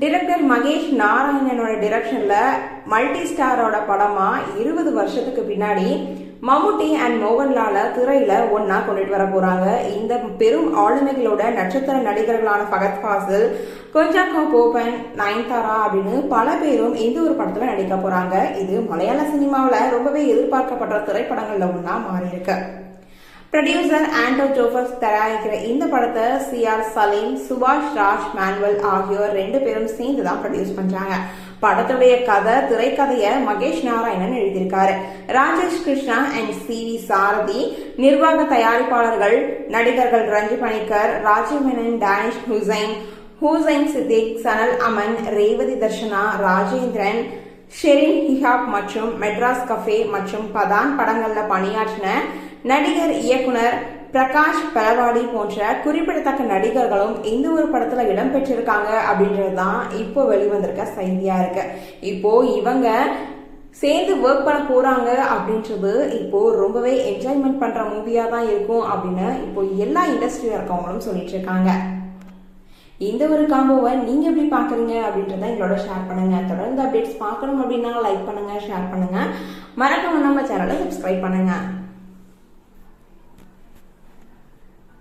Director Mahesh நாராயணனோட டிரெக்ஷன்ல multi ஸ்டாரோட படமா இருபது வருஷத்துக்கு பின்னாடி மம்முட்டி அண்ட் மோகன்லால திரையில ஒன்னா கொண்டுட்டு வர போறாங்க. இந்த பெரும் ஆளுமைகளோட நட்சத்திர நடிகர்களான பகத் ஃபாசில் கொஞ்சாக்கோ போபன் நயன்தாரா அப்படின்னு பல பேரும் இந்த ஒரு படத்துல நடிக்க போறாங்க. இது மலையாள சினிமாவில் ரொம்பவே எதிர்பார்க்கப்பட்ட திரைப்படங்கள்ல ஒன்னா மாறி இருக்கு ப்ரொடியூசர் ஆண்டோ ஜோஃபர்ஸ் தயாரிக்கிற இந்த படத்தை சி ஆர் சலீம் சுபாஷ் ராஜ் மேனுவல் ஆகியோர் ரெண்டு பேரும் சேர்ந்து தான் ப்ரொடியூஸ் பண்றாங்க. படத்துடைய கதை திரைக்கதையை மகேஷ் நாராயணன் எழுதியிருக்காரு. Rajesh Krishna and C V Sarathi நிர்வாக தயாரிப்பாளர்கள் நடிகர்கள் ரஞ்சி பணிக்கர் ராஜீவ் மேனன் டேனிஷ் ஹுசைன் ஹூசைன் சித்திக் சனல் அமன் ரேவதி தர்ஷனா ராஜேந்திரன் ஷெரின் ஹிஹாப் மற்றும் மெட்ராஸ் கஃபே மற்றும் பதான் படங்கள்ல பணியாற்றின நடிகர் இயக்குனர் பிரகாஷ் பலவாடி போன்ற குறிப்பிடத்தக்க நடிகர்களும் இந்த ஒரு படத்துல இடம்பெற்றிருக்காங்க அப்படின்றது தான் இப்போ வெளிவந்திருக்க செய்தியா இருக்கு. இப்போ இவங்க சேர்ந்து ஒர்க் பண்ண போறாங்க அப்படின்றது இப்போ ரொம்பவே என்ஜாய்மெண்ட் பண்ற மூவியா தான் இருக்கும் அப்படின்னு இப்போ எல்லா இண்டஸ்ட்ரியில இருக்கவங்களும் சொல்லிட்டு இருக்காங்க. இந்த ஒரு காம்போவை நீங்க எப்படி பாக்குறீங்க அப்படின்றத எங்களோட ஷேர் பண்ணுங்க. தொடர்ந்து அப்டேட்ஸ் பார்க்கணும் அப்படின்னா லைக் பண்ணுங்க ஷேர் பண்ணுங்க. மறக்காம நம்ம சேனலை சப்ஸ்கிரைப் பண்ணுங்க.